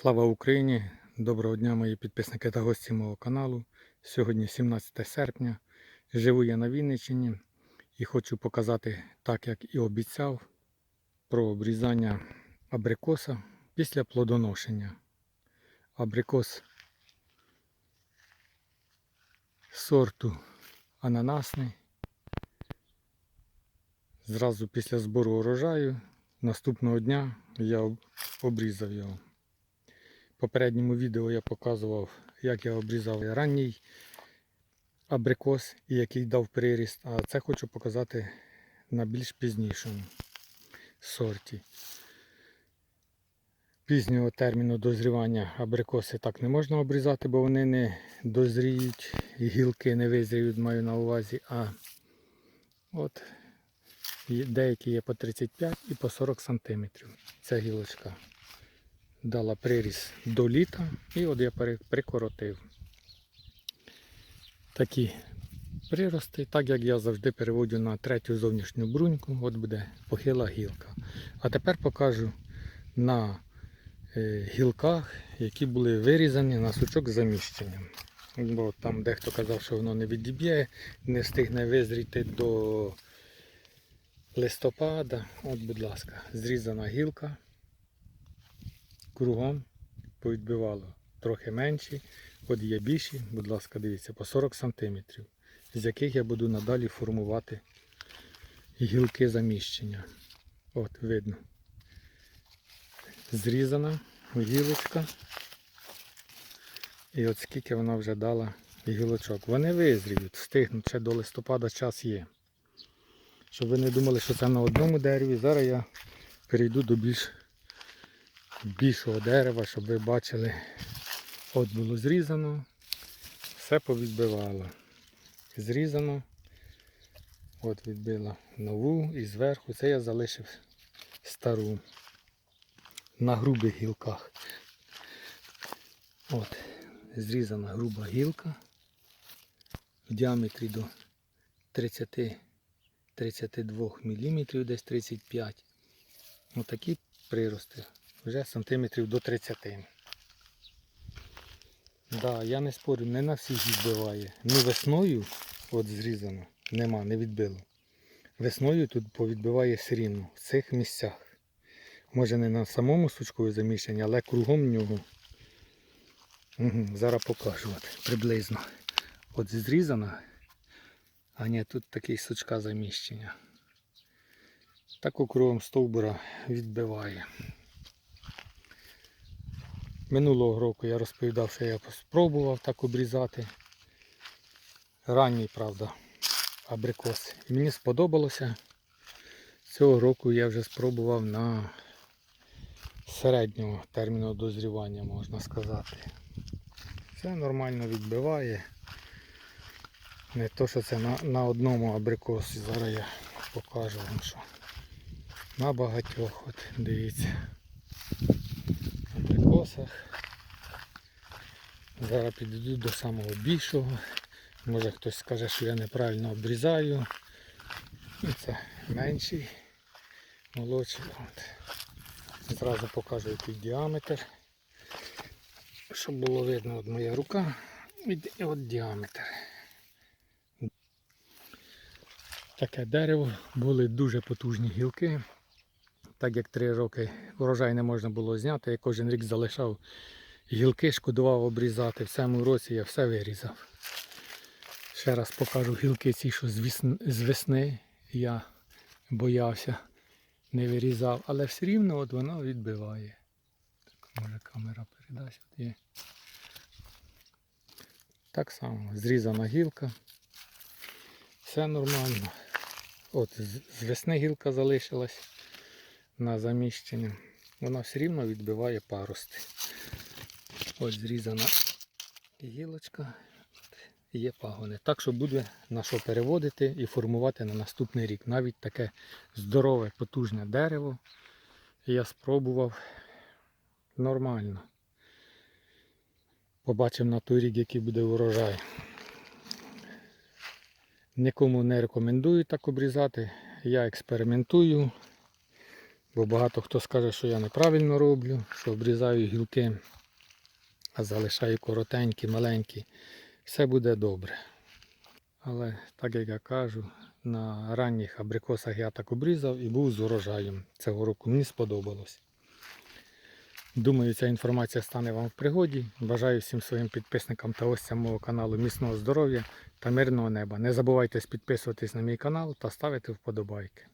Слава Україні! Доброго дня, мої підписники та гості мого каналу. Сьогодні 17 серпня. Живу я на Вінниччині і хочу показати, так як і обіцяв, про обрізання абрикоса після плодоношення. Абрикос сорту ананасний. Зразу після збору урожаю наступного дня я обрізав його. В попередньому відео я показував, як я обрізав ранній абрикос і який дав приріст. А це хочу показати на більш пізнішому сорті. Пізнього терміну дозрівання абрикоси так не можна обрізати, бо вони не дозріють гілки не визріють, маю на увазі. А от деякі є по 35 і по 40 см. Ця гілочка дала приріс до літа і от я прикоротив. Такі прирости, так як я завжди переводю на третю зовнішню бруньку, от буде похила гілка. А тепер покажу на е, гілках, які були вирізані на сучок з заміщенням. Бо там дехто казав, що воно не відіб'є, не встигне визріти до листопада. От, будь ласка, зрізана гілка кругом повідбивало трохи менші, от є більші, будь ласка, дивіться, по 40 см, з яких я буду надалі формувати гілки заміщення. От, видно. Зрізана гілочка. І от скільки вона вже дала гілочок. Вони визріють, встигнуть, ще до листопада час є. Щоб ви не думали, що це на одному дереві. Зараз я перейду до більш більшого дерева, щоб ви бачили, от було зрізано, все повідбивало. Зрізано, от відбила нову і зверху це я залишив стару на грубих гілках. От, зрізана груба гілка в діаметрі до 30 32 мм, десь 35 Отакі прирости вже сантиметрів до 30. Да, я не спорю, не на всіх відбиває. Ну весною, от зрізано, нема, не відбило. Весною тут повідбиває все в цих місцях. Може не на самому сучкові заміщенні, але кругом нього. Угу, зараз покажу от, приблизно. От зрізана, а ні, тут такий сучка заміщення. Так округом стовбура відбиває. Минулого року я розповідав, що я спробував так обрізати. Ранній, правда, абрикос. Мені сподобалося. Цього року я вже спробував на середнього терміну дозрівання, можна сказати. Все нормально відбиває. Не то, що це на, на одному абрикосі. Зараз я покажу вам, що на багатьох, от дивіться, абрикосах. Зараз підійду до самого більшого. Може хтось скаже, що я неправильно обрізаю. І це менший, молодший. От. Зразу покажу який діаметр. Щоб було видно от моя рука і от діаметр. Таке дерево, були дуже потужні гілки. Так як три роки урожай не можна було зняти, я кожен рік залишав гілки, шкодував обрізати. В цьому році я все вирізав. Ще раз покажу гілки ці, що з весни, я боявся, не вирізав, але все рівно от воно відбиває. Так, може камера передасть. От є. Так само, зрізана гілка. Все нормально. От з весни гілка залишилась на заміщення. Вона все рівно відбиває парости. Ось зрізана гілочка. Є пагони. Так що буде на що переводити і формувати на наступний рік. Навіть таке здорове, потужне дерево. Я спробував нормально. Побачимо на той рік, який буде урожай. Нікому не рекомендую так обрізати. Я експериментую. Бо багато хто скаже, що я неправильно роблю, що обрізаю гілки, а залишаю коротенькі, маленькі. Все буде добре. Але так як я кажу, на ранніх абрикосах я так обрізав і був з урожаєм цього року. Мені сподобалось. Думаю, ця інформація стане вам в пригоді. Бажаю всім своїм підписникам та гостям мого каналу міцного здоров'я та мирного неба. Не забувайте підписуватись на мій канал та ставити вподобайки.